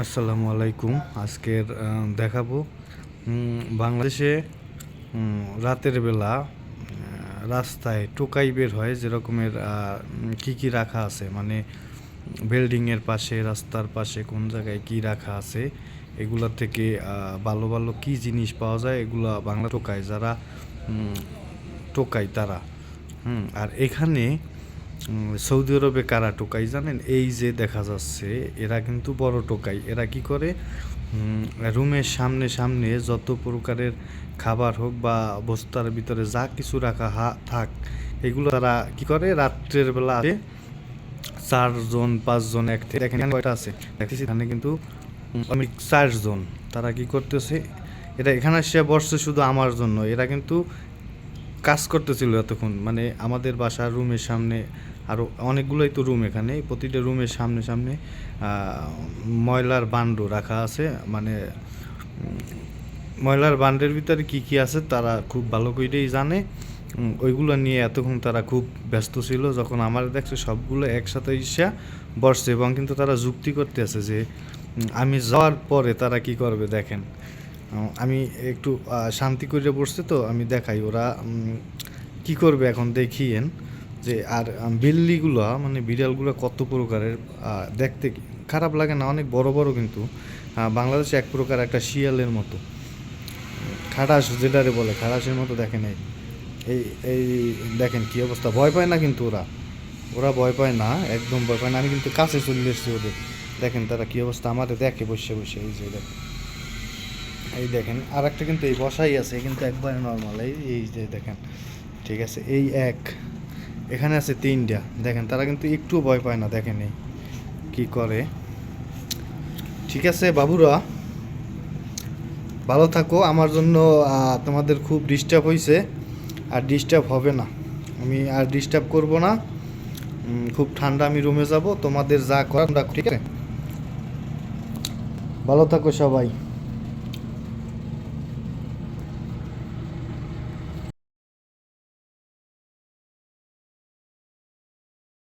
আসসালামু আলাইকুম। আজকের দেখাবো বাংলাদেশে রাতের বেলা রাস্তায় টোকাই বের হয় যেরকমের কি কি রাখা আছে মানে বিল্ডিংয়ের পাশে, রাস্তার পাশে কোন জায়গায় কি রাখা আছে, এগুলা থেকে ভালো ভালো কি জিনিস পাওয়া যায়, এগুলা বাংলা টোকায় যারা টোকাই তারা। আর এখানে সৌদি আরবে কারা টোকাই জানেন? এই যে দেখা যাচ্ছে, এরা কিন্তু বড় টোকাই। এরা কি করে? রুমের সামনে সামনে যত প্রকারের খাবার হোক বা বস্তার ভিতরে যা কিছু রাখা হা- থাক, এগুলো তারা কি করে? রাত্রের বেলা চারজন, পাঁচজন এক কয়টা আছে? দেখতেছি এখানে কিন্তু চারজন। তারা কি করতেছে? এটা এখানে সে বসছে শুধু আমার জন্য। এরা কিন্তু কাজ করতেছিল এতক্ষণ। মানে আমাদের বাসার রুমের সামনে আরও অনেকগুলোই তো রুম এখানে। প্রতিটা রুমের সামনে সামনে ময়লার বান্ড রাখা আছে। মানে ময়লার বান্ডের ভিতরে কি কি আছে তারা খুব ভালো করেই জানে। ওইগুলো নিয়ে এতক্ষণ তারা খুব ব্যস্ত ছিল যখন আমার দেখছে সবগুলো একসাথে ইসা বসছে এবং কিন্তু তারা যুক্তি করতে আছে যে আমি যাওয়ার পরে তারা কি করবে দেখেন। আমি একটু শান্তি করে বসছে তো আমি দেখাই। ওরা কি করবে এখন দেখিয়েন। যে আর বিল্লিগুলো মানে বিড়ালগুলো কত প্রকারের দেখতে খারাপ লাগে না, অনেক বড় বড় কিন্তু বাংলাদেশে এক প্রকার একটা শিয়ালের মতো। খাটাস যেটারে বলে, খাটাসের মতো দেখেন এই এই এই দেখেন কি অবস্থা, ভয় পায় না কিন্তু ওরা। ওরা ভয় পায় না, একদম ভয় পায় না। আমি কিন্তু কাছে চলে এসেছি ওদের। দেখেন তারা কি অবস্থা আমাদের দেখে বসে বসে, এই যে দেখেন। এই দেখেন আর একটা কিন্তু এই বসাই আছে, কিন্তু একবারে নর্মাল এই এই যে দেখেন। ঠিক আছে, এই এক। এখানে আছে তিনটা। দেখেন, তারা কিন্তু একটু ভয় পায় না, দেখেন এই কি করে। ঠিক আছে, বাবুরা, ভালো থাকো। আমার জন্য তোমাদের খুব ডিস্টার্ব হয়েছে আর ডিস্টার্ব হবে না। আমি আর ডিস্টার্ব করব না। খুব ঠান্ডা আমি রুমে যাব, তোমাদের যা করার ঠিক আছে? ভালো থাকো সবাই।